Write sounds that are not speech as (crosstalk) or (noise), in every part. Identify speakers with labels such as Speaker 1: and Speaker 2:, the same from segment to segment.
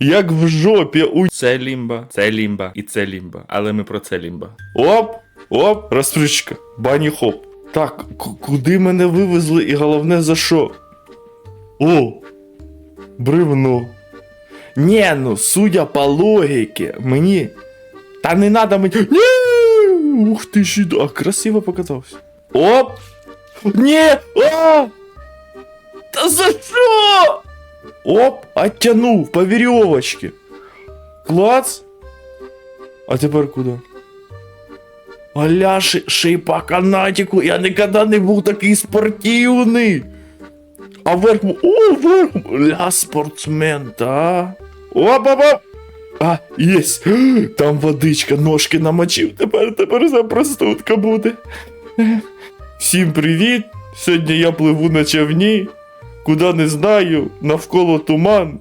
Speaker 1: Як в жопі у це лімба, це лімба і це лімба. Але ми про це лімба. Оп! Оп! Розпричка. Бані хоп. Так, куди мене вивезли і головне за що? О! Бревно. Ні, ну, судя по логіки, мені. Та не надо мені. Ні! Ух ти ж, а красиво показався. Оп! Ні! А! Та за що? Оп, оттянув по веревочке. Клац. А тепер куди? Аля, ще по канатику. Я ніколи не був такий спортивний. А вверх... О, вверх... Ля, спортсмен, да? Оп, оп, оп. А, єсть. Там водичка, ножки намочив. Тепер, тепер за простудка буде. Всім привіт! Сьогодні я пливу на човні. Куди не знаю, навколо туман.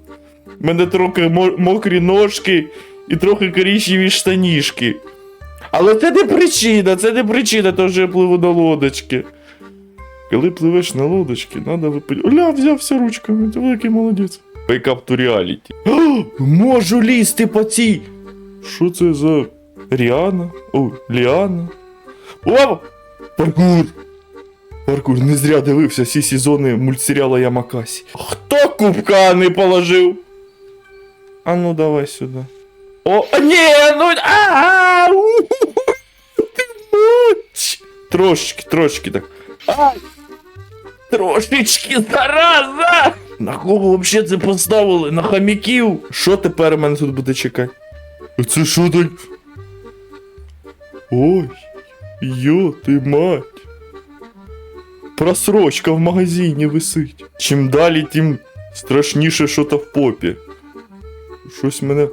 Speaker 1: Мене трохи мокрі ножки і трохи коричневі штанішки. Але це не причина, це не причина, то що я пливу на лодочки. Коли пливеш на лодочки, треба випити. Оля, взявся ручками, ти великий молодець. To reality. О, можу лізти по цій. Що це за Ріана? О, Ліана. О! Паркур! Паркур, не зря дивився всі сезони мультсеріала Ямакасі. Хто кубка не положив? А ну давай сюди. О, ні, ну а, ти мать. Трошечки, трошечки так. Трошечки, зараза! На кого взагалі це поставили? На хаміків? Що тепер мене тут буде чекати? Це що так? Ой, йо, ти мать. Просрочка в магазині висить. Чим далі, тим страшніше що то в попі. Щось мене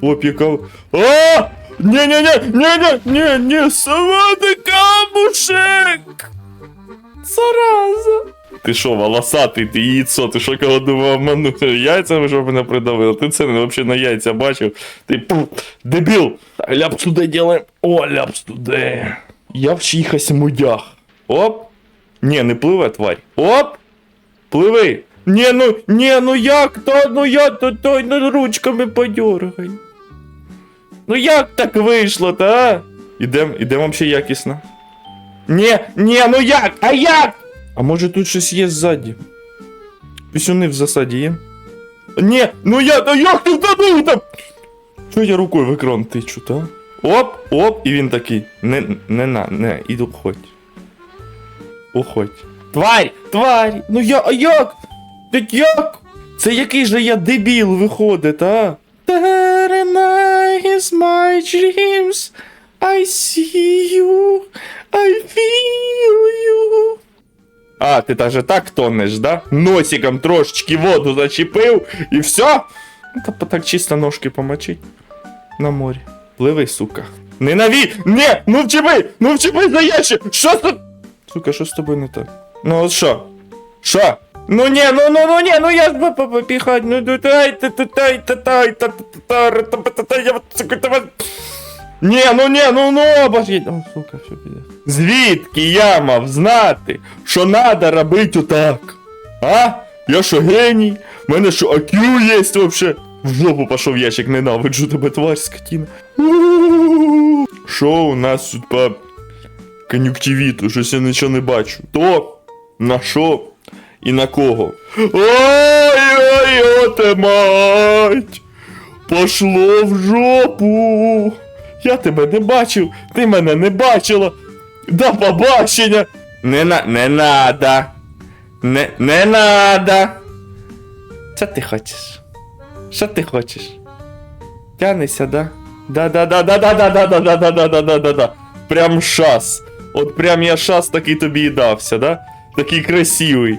Speaker 1: попі кав. А! Ні-ні-ні! Ні-ні! Ні-ні! Сама камушек! Зараза! Ти що, волосатий, ти яйцо, ти що кого думав обманути? Яйцями, щоб мене придавило? Ти це не взагалі на яйця бачив? Ти пу, дебіл! Ляпс туди ділаємо. О, ляпс туди. Я в чиїхось мудях. Оп! Ні, не пливе, тварь. Оп! Пливи! Ні, ну, ні, ну як то, ну я то, то, ну ручками подергай. Ну як так вийшло, та? а? Ідем, ідем вообще якісно. Ні, ні, ну як? А як? А може тут щось є ззаді? Пісюни в засаді є? Ні, ну я, ну як ти вдадув там? Чого я рукою в екран тичу, та? Оп, оп, і він такий. Не, не на, не, іду уходь. Уходь. Тварь! Тварь! Ну я, а як? Так як? Це який же я дебіл виходить, а? is my dreams. I see you. I feel you. А, ти даже так тонеш, да? Носиком трошечки воду зачепив і все? Ну, Та так чисто ножки помочить. На морі. Пливи, сука. Ненаві! Не! Ну вчепи! Ну вчепи за ящик! Що тут? Сука, що з тобою не так? Ну от що? Що? Ну ні, ну ну ну ні, ну я ж попіхать, ну ну тай та та та та та та та та та я та ні, ну ні, ну ну обожіть. О, сука, все піде. Звідки я мав знати, що надо робити отак? А? Я що геній? У мене що IQ є вообще? В жопу пішов ящик, ненавиджу тебе, тварь, скотина. Що у нас тут по кон'юктивіту? Щось я нічого не бачу. То? На що? І на кого? Ой-ой, оте мать! Пошло в жопу! Я тебе не бачив, ти мене не бачила. До побачення! Не на. не надо. Не, не надо. Що ти хочеш? Що ти хочеш? Тянися, да? Да, да, да, да, да, да, да, да, да, да, да, да, да, да, да. Прям шас. От прям я шас такий тобі і дався, да? Такий красивий.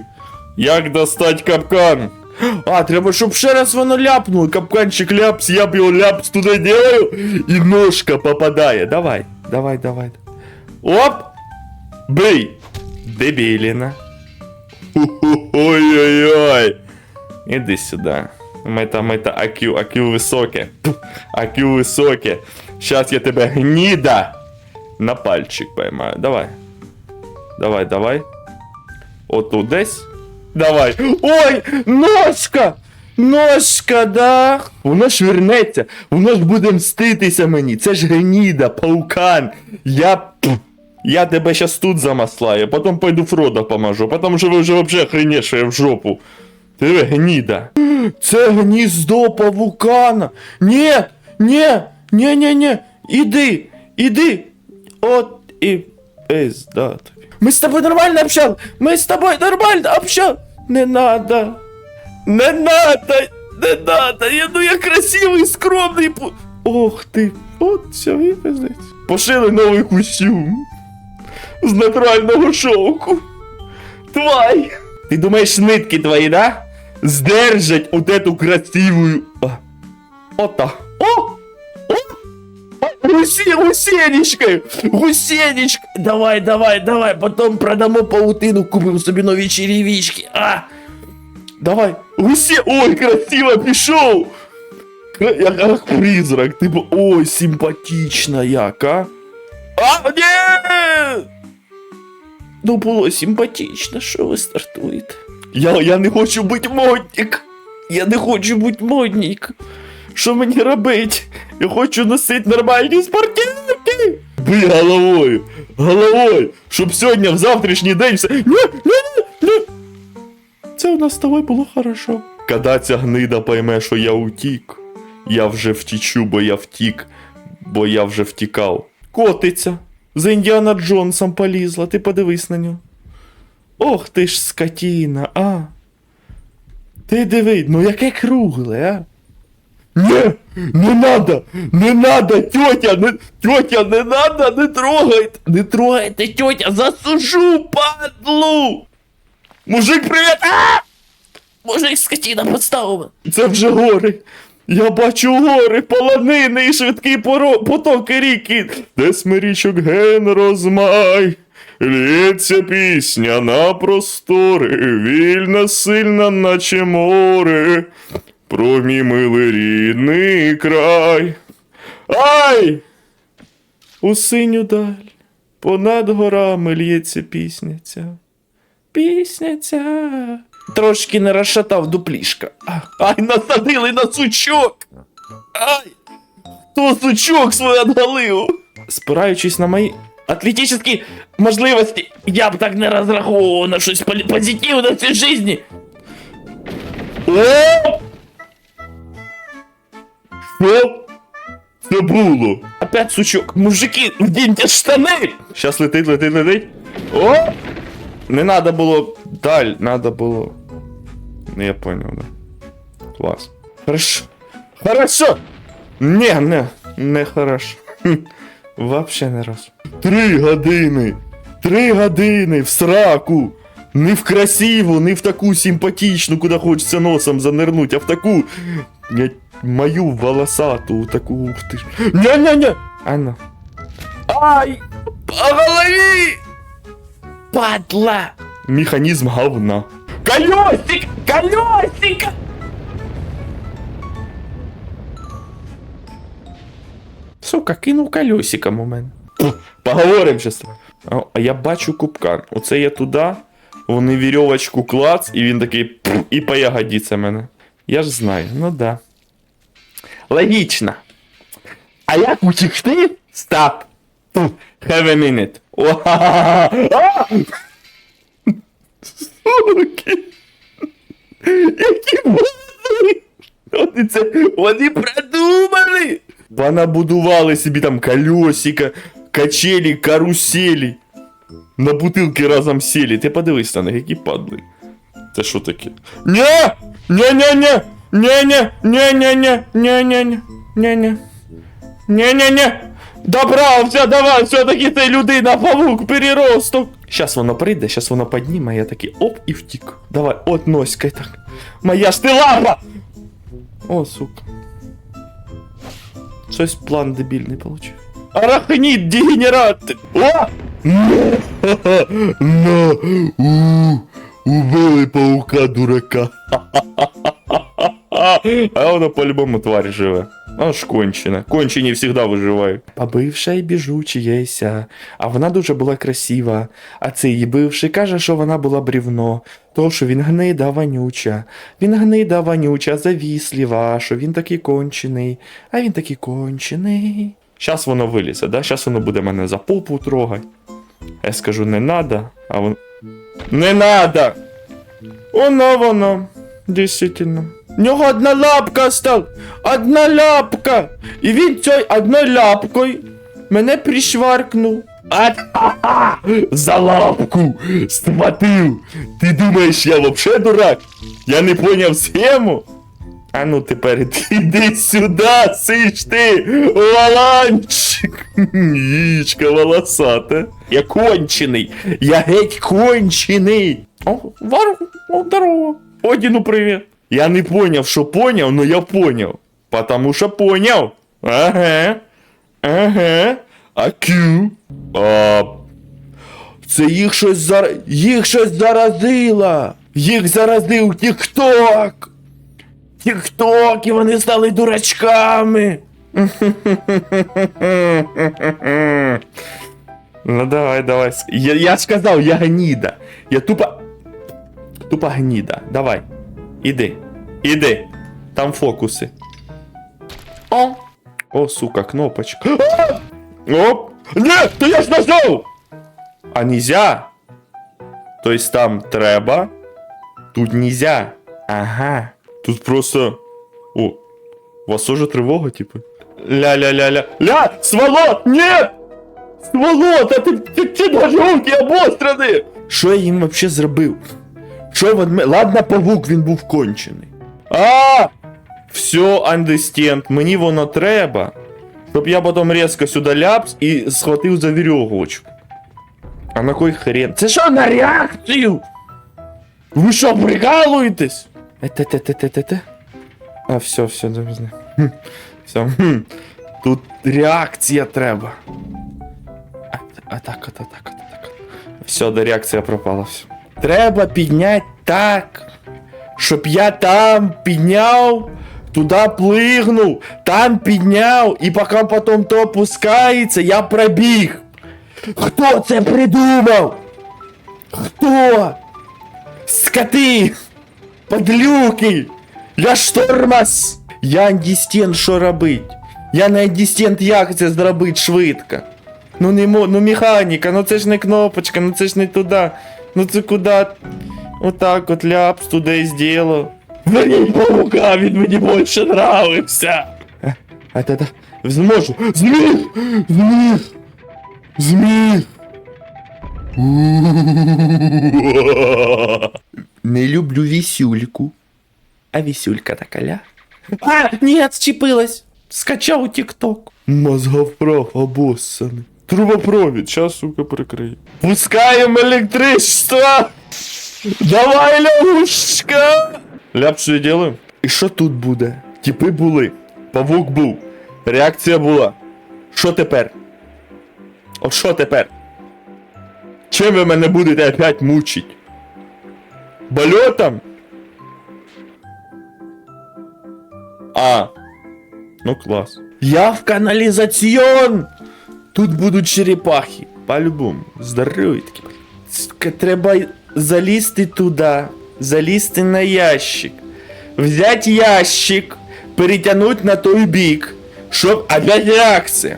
Speaker 1: Як достать капкан? А, треба, щоб ще раз воно ляпнуло. Капканчик ляпс, я б його ляпс туди делаю, і ножка попадає. Давай, давай, давай. Оп! Бий! Дебіліна. Ой-ой-ой. Іди сюди. Мета, мета, IQ, IQ високе. Пф, IQ високе. Щас я тебе гніда На пальчик поймаю. Давай. Давай, давай. Отут десь. Давай. Ой, ножка! Ножка, да? Воно ж вернеться, воно ж буде мститися мені. Це ж геніда, паукан. Я. Я тебе щас тут замаслаю, потім пойду Фрода поможу, потім же ви вже вообще охренєше в жопу. Ти гніда. Це гніздо павукана. Ні, ні, ні, ні, ні. Іди, іди. От і пизда тобі. Ми з тобою нормально общали. Ми з тобою нормально общали. Не надо. Не надо, не надо. Я ну я красивий, скромний. Ох ти. От все, і пиздець. Пошили новий костюм. З натурального шовку. Твай. Ти думаєш, нитки твої, да? Здержать от эту красивую. Ота. О! О! Гуси, гусеничка! Гусеничка! Давай, давай, давай, потом продамо паутину, купимо собі нові черевички. А! Давай, гусе! Ой, красиво пішов! Кра- Я как призрак, типу, ой, симпатична яка. А, ні! Ну було симпатично, що ви стартуєте. Я, я не хочу бути модник. Я не хочу бути модник. Що мені робить? Я хочу носити нормальні спортивки. Би головою, головою, щоб сьогодні в завтрашній день все. Ні, ні, ні. Це у нас з тобою було хорошо. Когда ця гнида пойме, що я утік, я вже втічу, бо я втік, бо я вже втікав. Котиця. За Індіана Джонсом полізла, ти подивись на нього. Ох ти ж скотіна, а. Ти диви, ну яке кругле, а? Не, не надо, не надо, тетя, не, тетя, не надо, не трогайте, не трогайте, тетя, засужу, падлу! Мужик, привіт! А! Мужик, скотіна, подставила. Це вже гори. Я бачу гори, полонини і швидкий поро... потоки ріки. Де смирічок ген розмай. Лється пісня на простори, вільна, сильна, наче море. Про мій милий рідний край. Ай! У синю даль, понад горами лється пісня ця. Пісня ця. Трошки не розшатав дуплішка. Ай, насадили на сучок! Ай! Хто сучок свій отгалив? Спираючись на мої атлетичні можливості, я б так не розраховував на щось позитивне в цій житті. Було. Опять сучок. Мужики, вдіньте штани! Щас летить, летить, летить. О! Не надо було даль, надо було. Ну, я понял, да. Клас. Хорошо. Хорошо! Не, не, не хорошо. (laughs) Вообще не раз. Три години! Три години в сраку! Не в красиву, не в таку симпатичну, куди хочеться носом занирнуть, а в таку. Мою волосату, таку ух ти ж. Ня-ня-ня! Анна. Ай! По голові! Падла! Механізм говна. Колесик! Колесик! Сука, кинув колесиком у мене. Поговорим щас. А, а я бачу купкан. Оце я туди, вони вірьовочку клац, і він такий пф, і по ягодице мене. Я ж знаю, ну да. Логічно. А як утекти? Стап. Фу, Have a minute. Суки. Які базові. Вони це, вони продумали. Понабудували собі там колесика, качелі, каруселі. На бутилки разом сіли. Ти подивись на них, які падли. Це що таке? Ня! Ня-ня-ня! Ня-ня! Ня-ня-ня! Ня-ня-ня! Ня-ня! Ня-ня-ня! Добра, все, давай, все-таки ти людина, павук, переросток. Щас воно прийде, щас воно підніме, я такий оп і втік. Давай, от носька так. Моя ж ти лапа! О, сука. Щось план дебільний получив. Арахнід, дегенерат! О! (laughs) На! У! Убили паука дурака. (laughs) А воно по-любому тварь живе. Воно ж кончена. Кончені завжди виживають. Побивша і біжучієся, а вона дуже була красива. А цей її бивший каже, що вона була брівно. То, що він гнида вонюча. Він гнида вонюча, завісліва, що він такий кончений, а він такий кончений. Щас воно вилізе, да? Щас воно буде мене за попу трогати. Я скажу не надо, а воно. Не надо! Воно воно. Дійсно. В нього одна лапка стала. Одна лапка. І він цією одною лапкою мене пришваркнув. А за лапку схватив. Ти думаєш, я вообще дурак? Я не поняв схему? А ну тепер іди сюди, сиш ти, воланчик. Яєчко волосате. Я кончений. Я геть кончений. О, вар, о, здорово. Одіну привіт. Я не поняв, що поняв, но я поняв. Потому що поняв. Ага. Ага. А кю. А, це їх щось зар... їх щось заразило. Їх заразив Тік-Ток. Тік-Ток, і вони стали дурачками. (laughs) Ну давай, давай. Я, я ж сказав, я гніда. Я тупо. Тупо гніда. Давай. Іди. Іди. Там фокуси. О! О, сука, кнопочка. Оп! Не, то я ж нажав! А нельзя? То есть там треба. Тут нельзя. Ага. Тут просто. О, у вас тоже тривога, типа? Ля-ля-ля-ля. Ля! Сволот! Нет! Сволот! А ти, ти, ти даже руки обострані! Що я їм вообще зробив? Ме- Ладно, павук, він був кончений. А! Все, understand. Мені воно треба. Щоб я потім різко сюди ляпс і схватив за вірьовочку. А на кой хрен? Це що на реакцію? Ви що, прикалуєтесь? Те-те-те-те-те. А, все, все, добре. Все. Тут реакція треба. А, а так, от, так, от, так. Все, до реакція пропала. Все. Треба підняти так, щоб я там підняв, туди плигнув, там підняв, і поки потім то опускається, я пробіг. Хто це придумав? Хто? Скоти! Подлюки! Я штормас! Я антистент, що робить? Я не антистент, як це зробить швидко? Ну не мо, ну механіка, ну це ж не кнопочка, ну це ж не туди. Ну це куди? Отак от ляпс туди і зробив. Верніть паука, він мені більше нравився. А, а та-та, зможу. Зміг! Зміг! Зміг! Не люблю вісюльку. А вісюлька така ля. А, ні, зчепилась. Скачав тік-ток. Мозговпров обоссаний. Трубопровід, щас, сука, прикрию. Пускаємо електричество! Давай, лягушка! Ляпсу я делаю. І що тут буде? Тіпи були. Павук був. Реакція була. Що тепер? От що тепер? Чим ви мене будете опять мучить? Больотом? А. Ну клас. Я в каналізаціон! Тут будуть черепахи. По-любому. Здорові такі. Треба залізти туди. Залізти на ящик. Взяти ящик, перетягнути на той бік, щоб опять реакція.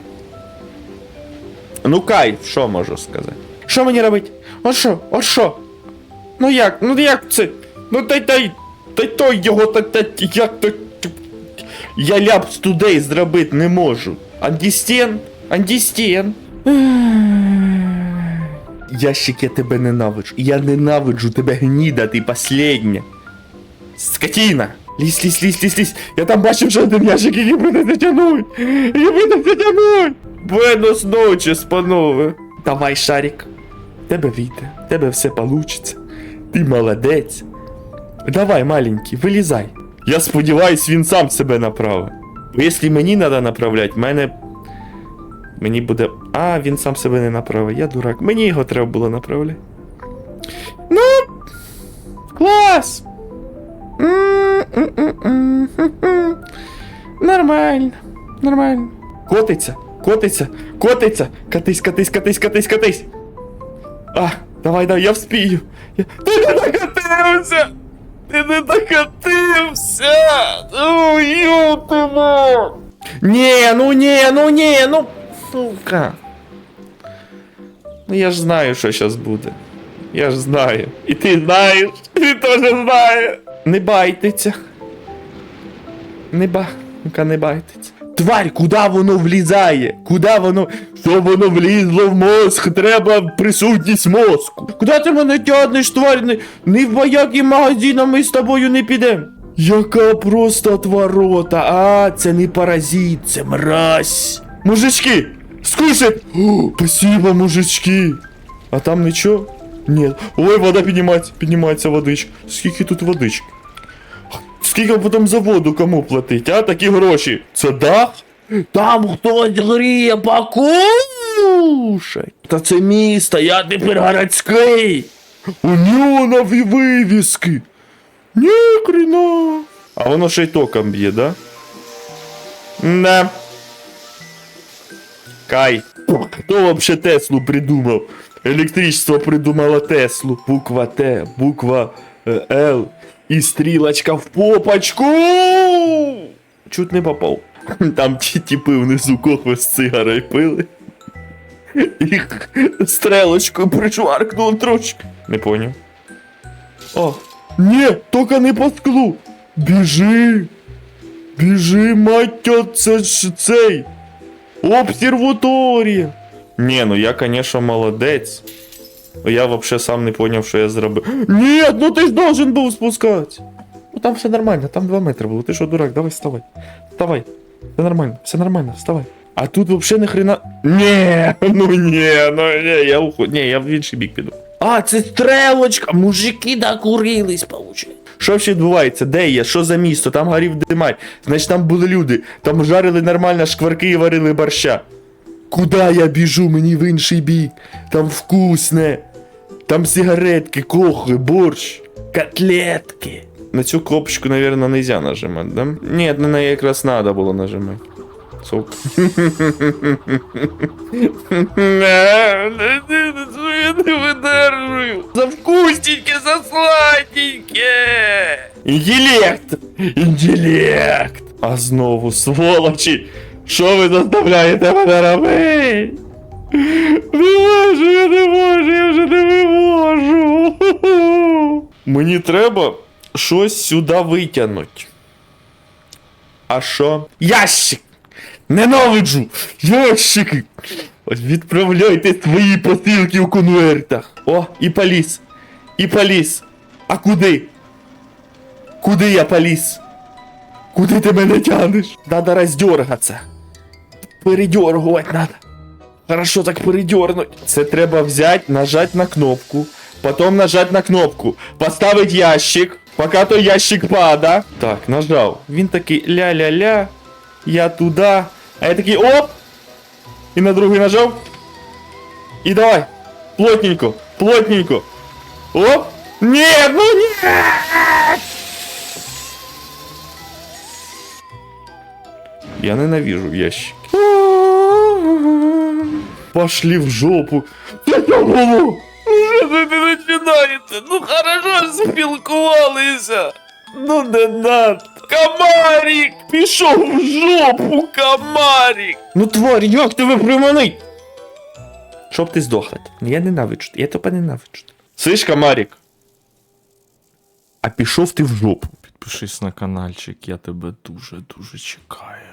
Speaker 1: Ну кайф, що можу сказати? Що мені робити? От що? От що? Ну як? Ну як це? Ну тай тай. Тай той його та та як то. Я ляпс тудей зробити не можу. Антистен? Антистен. Ящик, я тебе ненавиджу. Я ненавиджу тебе гніда, ти последня. Скотина! Лізь, лізь, лізь, лізь, лізь. Я там бачив ще один ящик, який буде затягнуть. Який буде затягнуть. Буенос ночес, панове. Давай, шарик. Тебе вийде, тебе все получиться. Ти молодець. Давай, маленький, вилізай. Я сподіваюсь, він сам себе направить. Бо якщо мені треба направляти, мене. Мені буде. А, він сам себе не направив. Я дурак. Мені його треба було направляти. Ну. Клас! Нормально, нормально. Котиться, котиться, котиться. Катись, катись, катись, катись, катись. А, давай, давай, я вспію. Я... Ти не докатився! Ти не докатився! Ой, йотимо! Ні, ну ні, ну ні, ну. Сука. Ну я ж знаю, що зараз буде. Я ж знаю. І ти знаєш, ти теж знаєш. Не байтеся. Не ба. Ну-ка, не байтеся. Тварь, куди воно влізає? Куди воно. Щоб воно влізло в мозг, треба присутність мозку. Куди ти мене тягнеш, тварь? Ні, ні в який магазин ми з тобою не підемо. Яка просто тварота, а це не паразит, це мразь. Мужички, скушать! О, спасибо, мужички. А там нічого? Ні. Ой, вода піднімається, піднімається водичка. Скільки тут водички? Скільки потім за воду кому платить, а? Такі гроші. Це дах? Там хтось гріє покушать. Та це місто, я тепер городський. У нього нові вивіски. Ні, хрена. А воно ще й током б'є, да? Не. Кай. Хто вообще Теслу придумав? Електричество придумало Теслу. Буква Т, буква е, Л і стрілочка в попочку. Чуть не попав. (laughs) Там ті типи внизу кохви з цигарою пили. Їх стрелочкою пришваркнуло трошки. Не поняв. О, ні, тільки не по склу. Біжи. Біжи, маття, це ж цей. Обсерваторія. Ні, ну я, конечно, молодець. Но Я вообще сам не поняв, що я зробив. Ні, ну ти ж должен був спускатися. Ну там все нормально, там 2 метри було. Ти що, дурак, давай вставай. Вставай. Все нормально, все нормально, вставай. А тут вообще ни хрена. Ні, (laughs) ну ні, ну ні, я уход. Ні, я в інший бік піду. А, це стрелочка! Мужики докурились, получили. Що ще відбувається? Де є? Що за місто? Там горів димай. Значить там були люди. Там жарили нормально шкварки і варили борща. Куда я біжу? Мені в інший бік. Там вкусне. Там сигаретки, кохи, борщ, котлетки. На цю кнопочку, наверное, нельзя нажимати, да? Ні, на неї якраз надо було нажимати. Сука. Я не видержую. За вкусненьке, за сладеньке. Інтелект. Інтелект. А знову, сволочі. Що ви заставляєте мене робити? Не можу, я не можу, я вже не можу. Мені треба щось сюди витягнути. А що? Ящик! Ненавиджу! Ящики! Відправляйте свої посилки в конвертах. О, і поліз. І поліз. А куди? Куди я поліз? Куди ти мене тянеш? Надо роздергатися. Передергувати надо. Хорошо так передернуть. Це треба взяти, нажать на кнопку, потом нажать на кнопку, поставить ящик, поки той ящик пада. Так, нажав. Він такий ля-ля-ля, я туди. А я такий оп! І на другий нажав. І давай. Плотненько, плотненько. Оп! Ні, ну ні! Я ненавижу ящики. Пошли в жопу. Та чого? Що ви не починаєте? Ну хорошо ж спілкувалися. Ну не надо. Комарик! Пішов в жопу, комарик! Ну тварь, як тебе приманить? Щоб ти здохла. Я ненавиджу. Я тебе ненавиджу. Слышь, комарик? А пішов ти в жопу.
Speaker 2: Підпишись на каналчик, я тебе дуже дуже чекаю.